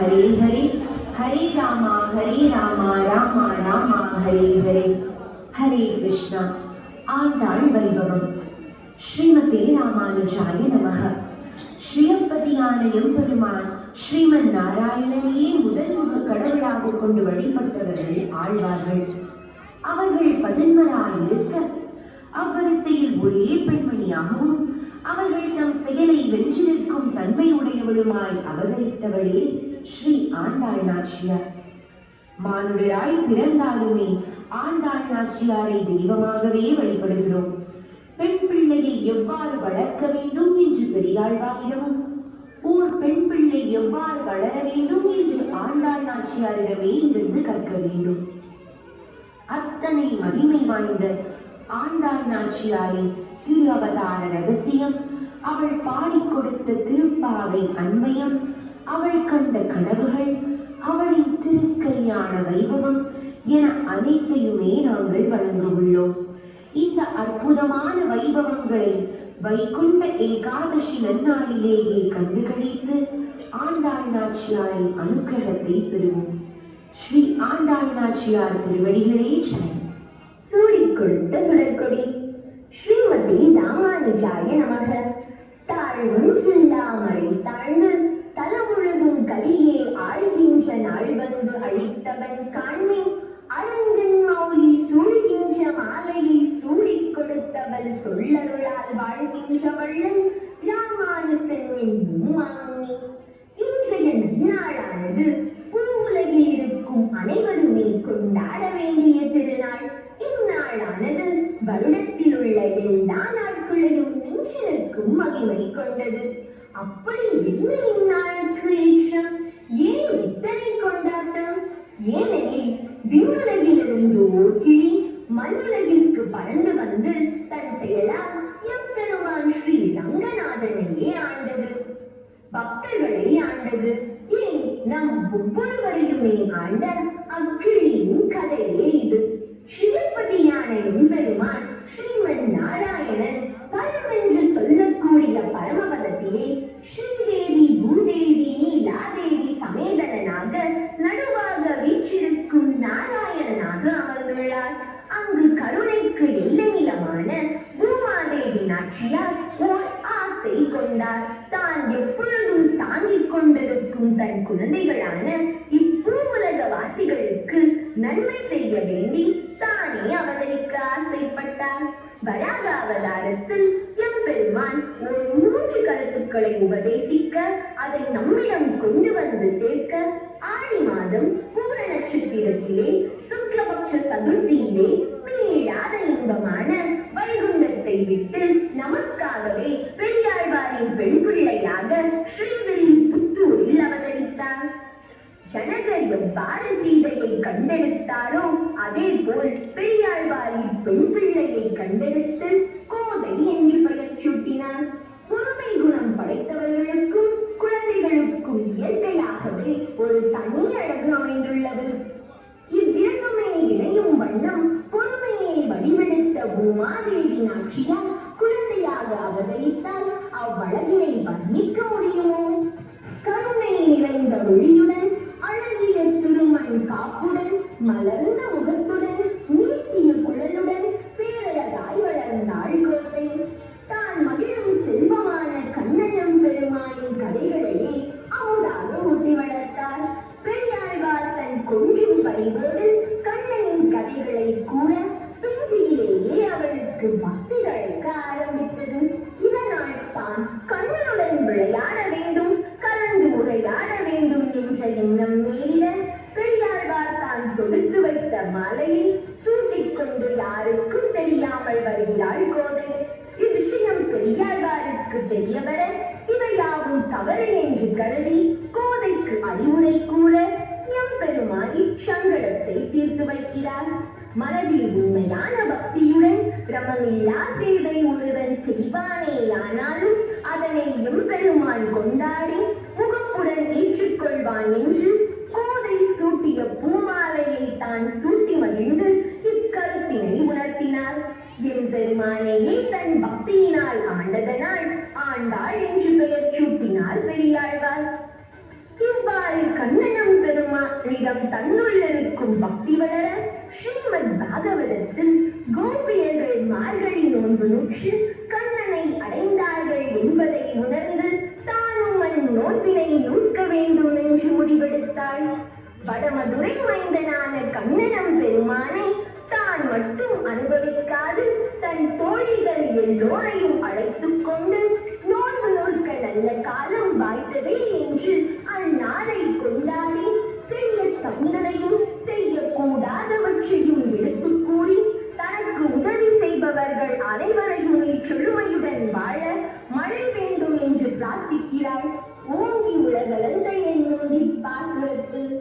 ஹரே ஹரே. ஹரே ராமா ஹரே ராமா ராமா ராமா ஹரே ஹரே. ஹரே கிருஷ்ணா. ஆண்டாள் வைபவம். ஸ்ரீமதே ராமானுஜாய நமக. ஸ்ரீயப்பதியான எம்பெருமான் ஸ்ரீமன் நாராயணனையே முதல் முக கடவுளாக கொண்டு வழிபட்டவர்கள் ஆழ்வார்கள். அவர்கள் பதின்மராய் இருக்க அவ்வரிசையில் ஒரே பெண்மணியாகவும் அவர்கள் தம் செயலை வென்று நிற்கும் தன்மையுடையவளுமாய் அவதரித்தவளே ஸ்ரீ ஆண்டாள் நாச்சியார் மானுடராய் பிறந்தாலுமே ஆண்டாள் நாச்சியாரை தெய்வமாகவே வழிபடுகிறோம். பெண் பிள்ளையை எவ்வாறு வளர்க்க வேண்டும் என்று பெரியாழ்வாரிடமும் ஓர் பெண் பிள்ளை எவ்வாறு வளர வேண்டும் என்று ஆண்டாள் நாச்சியாரிடமே இருந்து கற்க வேண்டும். அத்தனை மகிமை வாய்ந்த ஆண்டாள் நாச்சியாரின் திரு அவதார ரகசியம். அவள் பாடிக் கொடுத்த திருப்பாவை அன்மயம் அவள் கண்ட கனவுகள் அவளின் திருக்கல்யாண வைபவம் என அனைத்தையுமே நாங்கள் வழங்க உள்ளோம் இந்த அற்புதமான வைபவங்களை வைகுண்ட ஏகாதசி நன்னாளிலேயே கண்டுகளித்து ஆண்டாள் நாச்சியாரின் அனுக்கிரகத்தை பெறுவோம். ஸ்ரீ ஆண்டாள் நாச்சியார் திருவடிகளே சரணம். சூடிக்கொடுத்த சுடற்கொடி. ஸ்ரீமதி ராமானுஜாய நமக. தாழ்வும் சொல்லாமரை தாழ்ந்து தலமுழுதும் கலியே ஆழ்கின்ற நாள் வந்து அழித்தவன் காண்மின் அரங்கன் மௌலி சூழ்கின்ற மாலையை சூடிக் கொடுத்தவள் தொள்ளருளால் வாழ்கின்ற வள்ளல் ராமானுசன் என்னும் மாமுனி. இன்றைய நன்னாளானது பூவுலகில் இருக்கும் அனைவருமே கொண்டாட வேண்டிய திருநாள். நிற்கும் வெளிக்கொண்டது. அப்படி என்ன இந்நாளுக்கு ஏற்றம் ஏன் இத்தனை கொண்டாட்டம்? ஏனெனில் விண்ணுலகிலிருந்து ஓர் கிளி மண்ணுலகிற்கு பறந்து வந்து தன் செயலால் எம்பெருமான் ஸ்ரீ ரங்கநாதனையே ஆண்டது. பக்தர்களை ஆண்டது. ஏன் நம் ஒவ்வொருவரையுமே ஆண்ட அக்கிளியின் கதையே இது. ஸ்ரீபதியான எம்பெருமான் ஸ்ரீமன் நாராயணன் பரம் என்று சொல்லக்கூடிய பரமபதத்திலே ஸ்ரீதேவி பூதேவி நீலாதேவி சமேதனாக நடுவாக வீற்றிருக்கும் நாராயணனாக அமர்ந்துள்ளார். அங்கு கருணைக்கு எல்லை நிலமான பூமாதேவி நாச்சியார் ஓர் ஆசை கொண்டார். தான் எப்பொழுதும் தாங்கிக் கொண்டிருக்கும் தன் குழந்தைகளான இப்பூவுலக வாசிகளுக்கு நன்மை செய்ய வேண்டி தானே அவதரிக்க ஆசைப்பட்டார். வராக அவதாரத்தில் எம்பெருமான் ஒரு மூன்று கருத்துக்களை உபதேசிக்க அதை நம்மிடம் கொண்டு வந்து சேர்க்க ஆடி மாதம் பூர நட்சத்திரத்திலே சுக்லபக்ஷ சதுர்த்தியிலே மேலாத இன்பமான வைகுண்டத்தை விட்டு நமக்காகவே பெரியாழ்வாரின் பெண் பிள்ளையாக ஸ்ரீவில்லி புத்தூரில் அவதரித்தார். ஜனகர் எவ்வாறு சீதையை கண்டெடுத்தாரோ அதே போல் பெரியாழ்வாரி பெண் பிள்ளையை கண்டெடுத்து கோதை என்று பெயர் சூட்டினார் பொறுமை குணம் படைத்தவர்களுக்கும் குழந்தைகளுக்கும் இயற்கையாகவே ஒரு தனி அழகு அமைந்துள்ளது. இவ்விரண்டுமே இணையும் வண்ணம் பொறுமையை வடிவெடுத்த பூமாதேவி நாச்சியார் குழந்தையாக அவதரித்தால் அவ்வழகினை வர்ணிக்க முடியுமோ? கருணை நிறைந்த ஒளியுடன் கண்ணனுடன் விளையாட வேண்டும் கலந்து உரையாட வேண்டும் என்ற எண்ணம் நேரிட பெரியாழ்வார் தான் தொடுத்து வைத்த மாலையை சூட்டிக் கொண்டு யாருக்கும் தெரியாமல் வருகிறாள் கோதை. இவ்விஷயம் பெரியாழ்வாருக்கு தெரிய வர இவையாவும் தவறு என்று கருதி கோதைக்கு அறிவுரை கூற எம்பெருமானி சங்கடத்தை தீர்த்து வைக்கிறார். மனதில் உண்மையான பக்தியுடன் ரமமில்லா சேவை ஒருவன் செய்வானே ஆனாலும் அதனை கொள்வான் என்று கோதை சூட்டிய பூமாலையை தான் சூட்டி மகிழ்ந்து இக்கருத்தினை உணர்த்தினார். என் எம்பெருமானையே தன் பக்தியினால் ஆண்டதனால் ஆண்டாள் என்று பெயர் சூட்டினார் பெரியாழ்வார் இவ்வாறு கண்ணனம் பெருமானிடம் தன்னுள்ளிருக்கும் பக்தி வளர ஸ்ரீமத் பாகவதத்தில் கோபியர்கள் மார்கழி நோன்பு நூற்று வடமதுரை மைந்தனான கண்ணனம் பெருமானை தான் மட்டும் அனுபவிக்காது தன் தோழிகள் எல்லோரையும் அழைத்துக் கொண்டு நோன்பு நோக்க நல்ல காலம் வாய்த்ததே என்று அந்நாளை கொண்டாடி செய்ய தகுந்ததையும் செய்யக்கூடாதவற்றையும் எடுத்து கூறி தனக்கு உதவி செய்பவர்கள் அனைவரையும் செழுமையுடன் வாழ மழை வேண்டும் என்று பிரார்த்திக்கிறாள் ஓங்கி உலகளந்த என்னும் பாசுரத்தில்